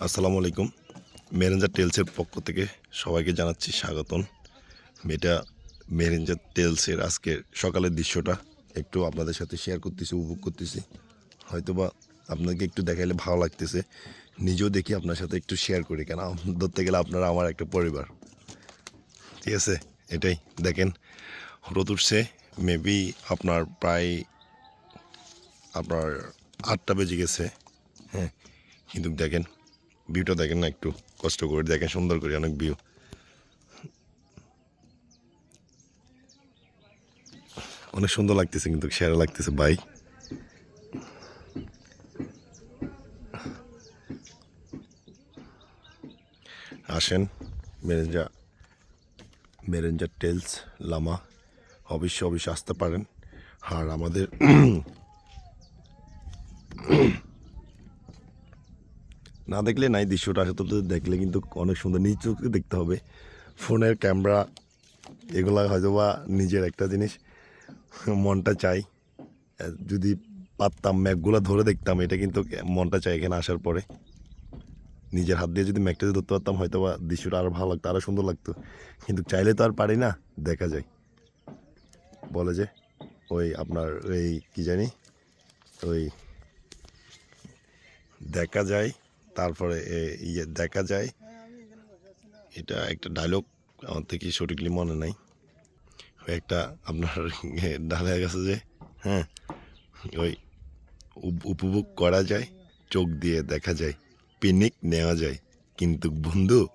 আসসালামু আলাইকুম। মেরেঞ্জার টেলসের পক্ষ থেকে সবাইকে জানাচ্ছি স্বাগতম। এটা মেরেঞ্জার টেলসের আজকের সকালের দৃশ্যটা একটু আপনাদের সাথে শেয়ার করতেছি, উপভোগ করতেছি। হয়তোবা আপনাকে একটু দেখাইলে ভালো লাগতেছে। নিজেও দেখি আপনার সাথে একটু শেয়ার করি, কেন ধরতে গেলে আপনারা আমার একটা পরিবার। ঠিক আছে? এটাই। দেখেন, রোদ উঠছে মেবি আপনার প্রায় আপনার আটটা বেজে গেছে হ্যাঁ। কিন্তু দেখেন ভিউটা দেখেন না, একটু কষ্ট করে দেখেন, সুন্দর করে অনেক ভিউ অনেক সুন্দর লাগতেছে কিন্তু, সেরা লাগতেছে, ভাই। আসেন মেরেঞ্জা মেরেঞ্জা টেলস লামা অবশ্যই অবশ্যই আসতে পারেন। আর আমাদের না দেখলে নাই দৃশ্যটা আসলে দেখলে, কিন্তু অনেক সুন্দর নিজ চোখে দেখতে হবে। ফোনের ক্যামেরা, এগুলা হয়তো বা নিজের একটা জিনিস। মনটা চাই। যদি পারতাম ম্যাকগুলো ধরে দেখতাম, এটা কিন্তু মনটা চাই এখানে আসার পরে। নিজের হাত দিয়ে যদি ম্যাকটা যদি ধরতে পারতাম হয়তো বা দৃশ্যটা আরও ভালো লাগতো আরও সুন্দর লাগতো। কিন্তু চাইলে তো আর পারি না, দেখা যায়। বলে যে, ওই আপনার এই কি জানি, ওই দেখা যায়। তারপরে ইয়ে দেখা যায়। এটা একটা ডায়লগ আমার থেকে সঠিকলি মনে নাই। ওই একটা আপনার ডালে গেছে যে হ্যাঁ ওই উপ- উপভোগ করা যায়, চোখ দিয়ে দেখা যায় পিকনিক নেওয়া যায়, কিন্তু বন্ধু,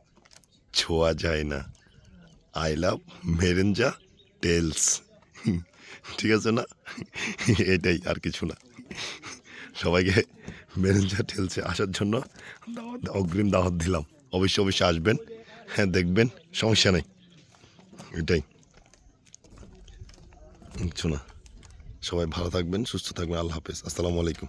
ছোঁয়া যায় না। আই লাভ মেরেঞ্জা টেলস। ঠিক আছে না? এটাই আর কিছু না। সবাইকে ম্যানেজার ঠেলছে আসার জন্য। অগ্রিম দাওয়াত দিলাম। অবশ্যই অবশ্যই আসবেন। হ্যাঁ দেখবেন। সমস্যা নেই। এটাই। কিছু না সবাই ভালো থাকবেন, সুস্থ থাকবেন। আল্লাহ হাফেজ। আসসালামু আলাইকুম।